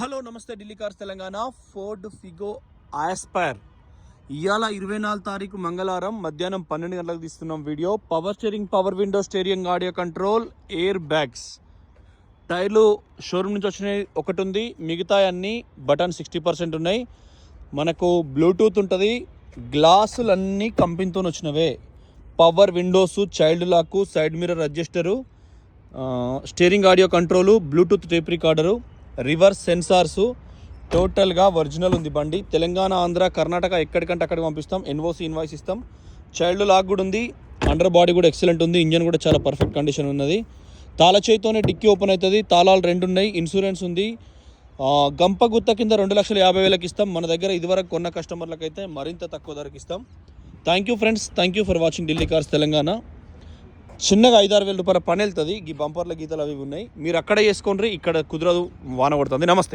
Hello నమస్తే Delhi cars Telangana. Ford Figo Aspire ఇవాళ ఇరవై నాలుగు తారీఖు మంగళవారం మధ్యాహ్నం పన్నెండు గంటలకు తీస్తున్నాం video. Power steering power window steering audio control air bags టైర్లు షోరూమ్ నుంచి వచ్చినాయి ఒకటి ఉంది. మిగతా అన్ని బటన్ సిక్స్టీ పర్సెంట్ ఉన్నాయి. మనకు బ్లూటూత్ ఉంటుంది. గ్లాసులన్నీ కంపెనీతో వచ్చినవే. Power windows child lock side mirror adjuster steering audio control Bluetooth tape recorder reverse sensors టోటల్గా ఒరిజినల్ ఉంది బండి. తెలంగాణ ఆంధ్ర కర్ణాటక ఎక్కడికంటే అక్కడికి పంపిస్తాం. ఎన్ఓసి ఇన్వాయిస్ ఇస్తాం. చైల్డ్ లాక్ కూడా ఉంది. అండర్ బాడీ కూడా ఎక్సలెంట్ ఉంది. ఇంజన్ కూడా చాలా పర్ఫెక్ట్ కండిషన్ ఉన్నది. తాళ చేతితోనే డిక్కీ ఓపెన్ అవుతుంది. తాళాలు రెండు ఉన్నాయి. ఇన్సూరెన్స్ ఉంది. గంప గుత్త కింద రెండు లక్షల యాభై వేలకు ఇస్తాం. మన దగ్గర ఇదివరకు కొన్న కస్టమర్లకైతే మరింత తక్కువ ధరకు ఇస్తాం. Thank you friends thank you for watching Delhi cars Telangana చిన్నగా ఐదారు వేల రూపాయల పని వెళ్తుంది. ఈ బంపర్ల గీతలు అవి ఉన్నాయి. మీరు అక్కడ చేసుకోండి ఇక్కడ కుదరదు వాన పడుతుంది నమస్తే.